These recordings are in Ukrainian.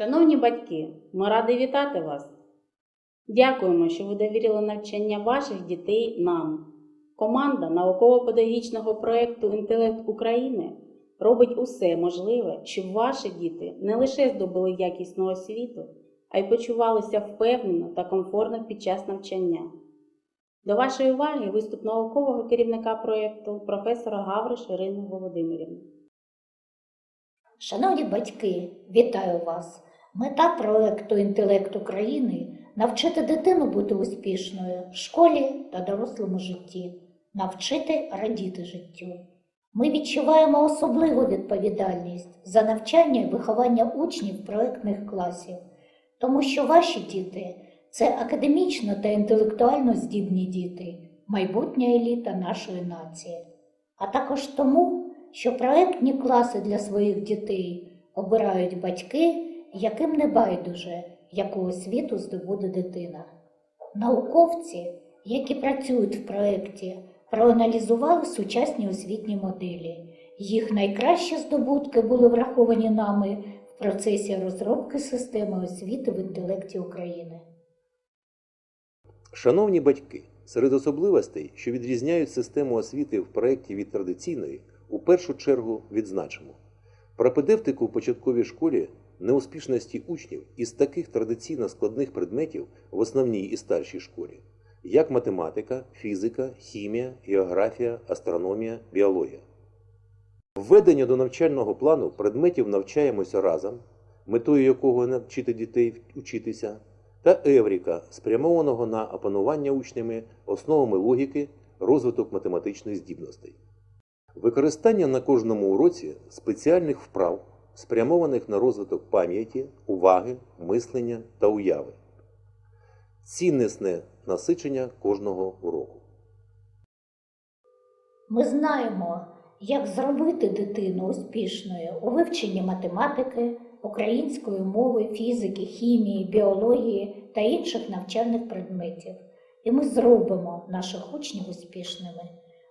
Шановні батьки, ми раді вітати вас. Дякуємо, що ви довірили навчання ваших дітей нам. Команда науково-педагогічного проєкту Інтелект України робить усе можливе, щоб ваші діти не лише здобули якісну освіту, а й почувалися впевнено та комфортно під час навчання. До вашої уваги виступ наукового керівника проєкту професора Гавриш Ірини Володимирівни. Шановні батьки, вітаю вас! Мета проекту Інтелект України навчити дитину бути успішною в школі та дорослому житті, навчити радіти життю. Ми відчуваємо особливу відповідальність за навчання і виховання учнів проектних класів, тому що ваші діти це академічно та інтелектуально здібні діти, майбутня еліта нашої нації, а також тому, що проектні класи для своїх дітей обирають батьки, яким не байдуже, яку освіту здобуде дитина. Науковці, які працюють в проєкті, проаналізували сучасні освітні моделі. Їх найкращі здобутки були враховані нами в процесі розробки системи освіти в інтелекті України. Шановні батьки, серед особливостей, що відрізняють систему освіти в проєкті від традиційної, у першу чергу відзначимо пропедевтику в початковій школі неуспішності учнів із таких традиційно складних предметів в основній і старшій школі, як математика, фізика, хімія, географія, астрономія, біологія. Введення до навчального плану предметів навчаємося разом, метою якого навчити дітей учитися, та Евріка, спрямованого на опанування учнями основами логіки, розвиток математичних здібностей. Використання на кожному уроці спеціальних вправ, спрямованих на розвиток пам'яті, уваги, мислення та уяви. Ціннісне насичення кожного уроку. Ми знаємо, як зробити дитину успішною у вивченні математики, української мови, фізики, хімії, біології та інших навчальних предметів. І ми зробимо наших учнів успішними.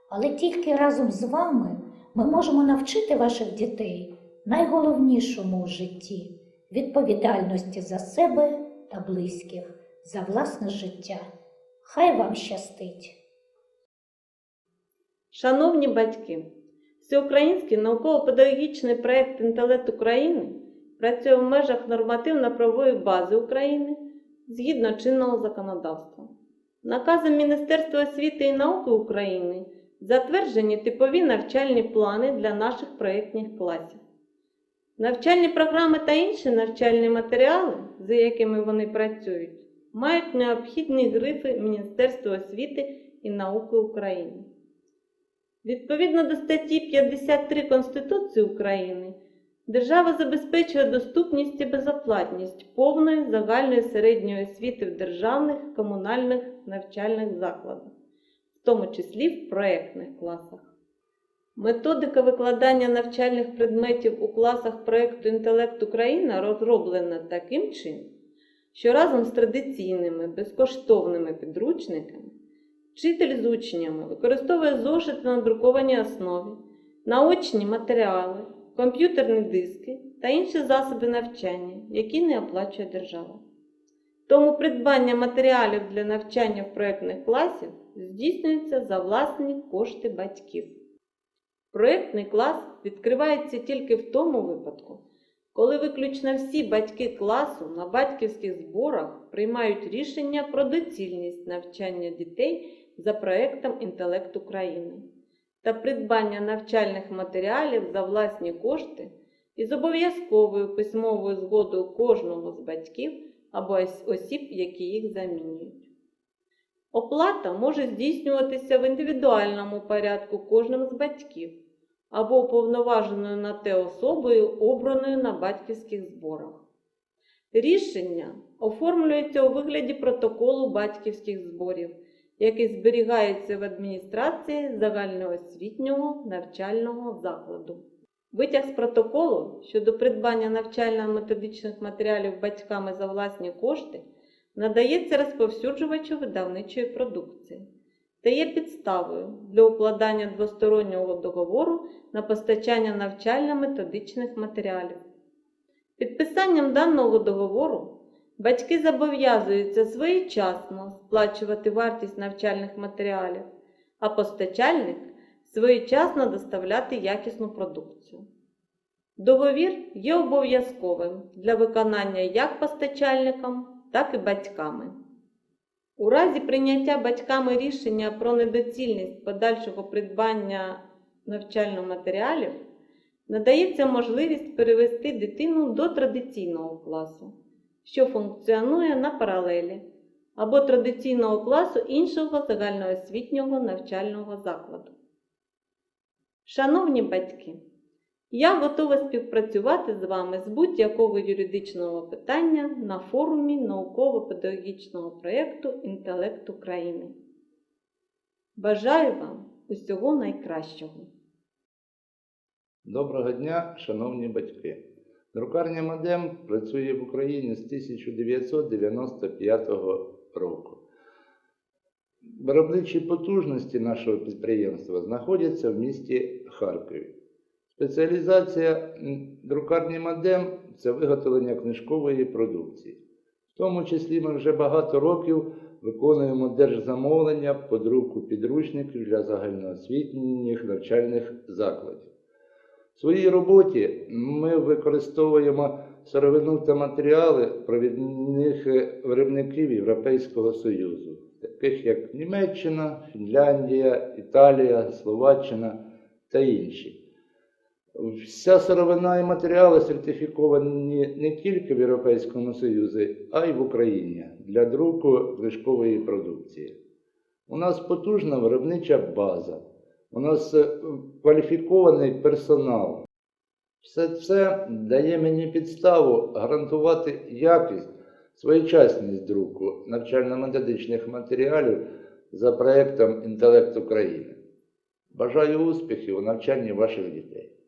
Але тільки разом з вами ми можемо навчити ваших дітей найголовнішому у житті відповідальності за себе та близьких, за власне життя. Хай вам щастить! Шановні батьки, Всеукраїнський науково-педагогічний проєкт Інтелект України працює в межах нормативно-правової бази України згідно чинного законодавства. Наказом Міністерства освіти і науки України затверджені типові навчальні плани для наших проєктних класів. Навчальні програми та інші навчальні матеріали, за якими вони працюють, мають необхідні грифи Міністерства освіти і науки України. Відповідно до статті 53 Конституції України, держава забезпечує доступність і безоплатність повної загальної середньої освіти в державних комунальних навчальних закладах, в тому числі в проєктних класах. Методика викладання навчальних предметів у класах проєкту Інтелект Україна розроблена таким чином, що разом з традиційними безкоштовними підручниками Вчитель з учнями використовує зошити на друкованій основі, наочні матеріали, комп'ютерні диски та інші засоби навчання, які не оплачує держава. Тому придбання матеріалів для навчання в проєктних класів здійснюється за власні кошти батьків. Проєктний клас відкривається тільки в тому випадку, коли виключно всі батьки класу на батьківських зборах приймають рішення про доцільність навчання дітей за проєктом Інтелект України та придбання навчальних матеріалів за власні кошти із обов'язковою письмовою згодою кожного з батьків або осіб, які їх замінюють. Оплата може здійснюватися в індивідуальному порядку кожним з батьків або уповноваженою на те особою, обраною на батьківських зборах. Рішення оформлюється у вигляді протоколу батьківських зборів, який зберігається в адміністрації загальноосвітнього навчального закладу. Витяг з протоколу щодо придбання навчально-методичних матеріалів батьками за власні кошти надається розповсюджувачу видавничої продукції та є підставою для укладання двостороннього договору на постачання навчально-методичних матеріалів. Підписанням даного договору батьки зобов'язуються своєчасно сплачувати вартість навчальних матеріалів, а постачальник своєчасно доставляти якісну продукцію. Договір є обов'язковим для виконання як постачальником, так і батьками. У разі прийняття батьками рішення про недоцільність подальшого придбання навчальних матеріалів надається можливість перевести дитину до традиційного класу, що функціонує на паралелі, або традиційного класу іншого загальноосвітнього навчального закладу. Шановні батьки, я готова співпрацювати з вами з будь-якого юридичного питання на форумі науково-педагогічного проєкту Інтелект України. Бажаю вам усього найкращого! Доброго дня, шановні батьки. Друкарня Модем працює в Україні з 1995 року. Виробничі потужності нашого підприємства знаходяться в місті Харкові. Спеціалізація друкарні Модем це виготовлення книжкової продукції. В тому числі ми вже багато років виконуємо держзамовлення по друку підручників для загальноосвітніх навчальних закладів. В своїй роботі ми використовуємо сировину та матеріали провідних е, виробників Європейського Союзу, таких як Німеччина, Фінляндія, Італія, Словаччина та інші. Вся сировина і матеріали сертифіковані не тільки в Європейському Союзі, а й в Україні для друку книжкової продукції. У нас потужна виробнича база. У нас е, кваліфікований персонал. Все це дає мені підставу гарантувати якість, своєчасність друку навчально-методичних матеріалів за проєктом Інтелект України. Бажаю успіхів у навчанні ваших дітей.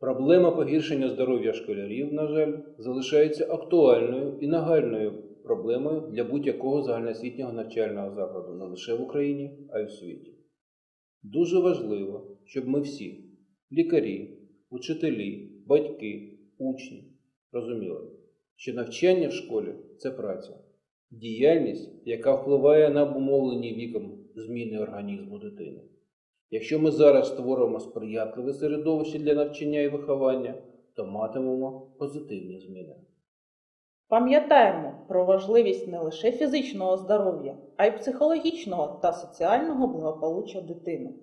Проблема погіршення здоров'я школярів, на жаль, залишається актуальною і нагальною проблемою для будь-якого загальноосвітнього навчального закладу не лише в Україні, а й в світі. Дуже важливо, щоб ми всі лікарі, учителі, батьки, учні розуміли, що навчання в школі це праця, діяльність, яка впливає на обумовлені віком зміни організму дитини. Якщо ми зараз створимо сприятливе середовище для навчання і виховання, то матимемо позитивні зміни. Пам'ятаємо про важливість не лише фізичного здоров'я, а й психологічного та соціального благополуччя дитини.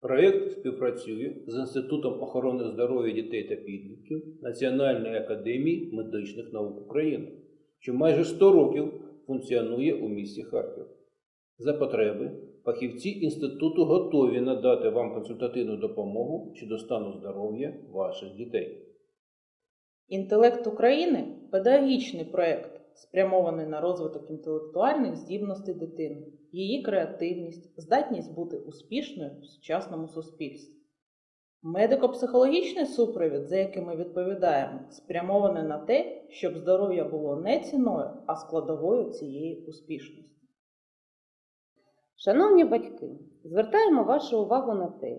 Проєкт співпрацює з Інститутом охорони здоров'я дітей та підлітків Національної академії медичних наук України, що майже 100 років функціонує у місті Харків. За потреби фахівці інституту готові надати вам консультативну допомогу щодо стану здоров'я ваших дітей. Інтелект України педагогічний проєкт, спрямований на розвиток інтелектуальних здібностей дитини, її креативність, здатність бути успішною в сучасному суспільстві. Медико-психологічний супровід, за яким ми відповідаємо, спрямований на те, щоб здоров'я було не ціною, а складовою цієї успішності. Шановні батьки, звертаємо вашу увагу на те,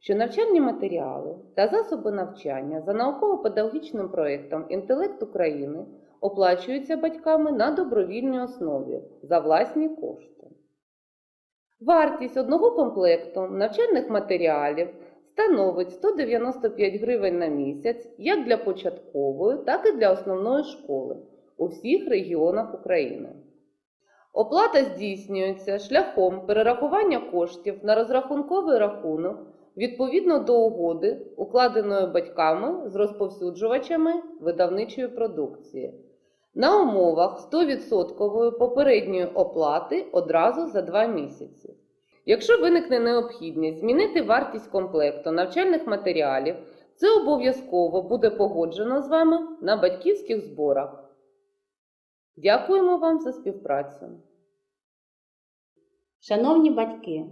що навчальні матеріали та засоби навчання за науково-педагогічним проєктом Інтелект України оплачуються батьками на добровільній основі за власні кошти. Вартість одного комплекту навчальних матеріалів становить 195 гривень на місяць як для початкової, так і для основної школи у всіх регіонах України. Оплата здійснюється шляхом перерахування коштів на розрахунковий рахунок відповідно до угоди, укладеної батьками з розповсюджувачами видавничої продукції, на умовах 100% попередньої оплати одразу за 2 місяці. Якщо виникне необхідність змінити вартість комплекту навчальних матеріалів, це обов'язково буде погоджено з вами на батьківських зборах. Дякуємо вам за співпрацю. Шановні батьки,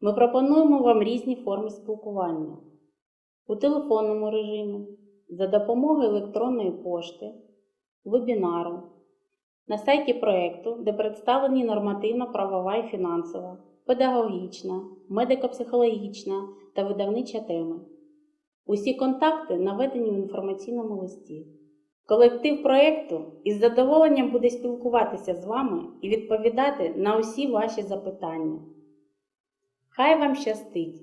ми пропонуємо вам різні форми спілкування у телефонному режимі, за допомогою електронної пошти, вебінару, на сайті проєкту, де представлені нормативно-правова і фінансова, педагогічна, медико-психологічна та видавнича теми. Усі контакти наведені в інформаційному листі. Колектив проєкту із задоволенням буде спілкуватися з вами і відповідати на усі ваші запитання. Хай вам щастить!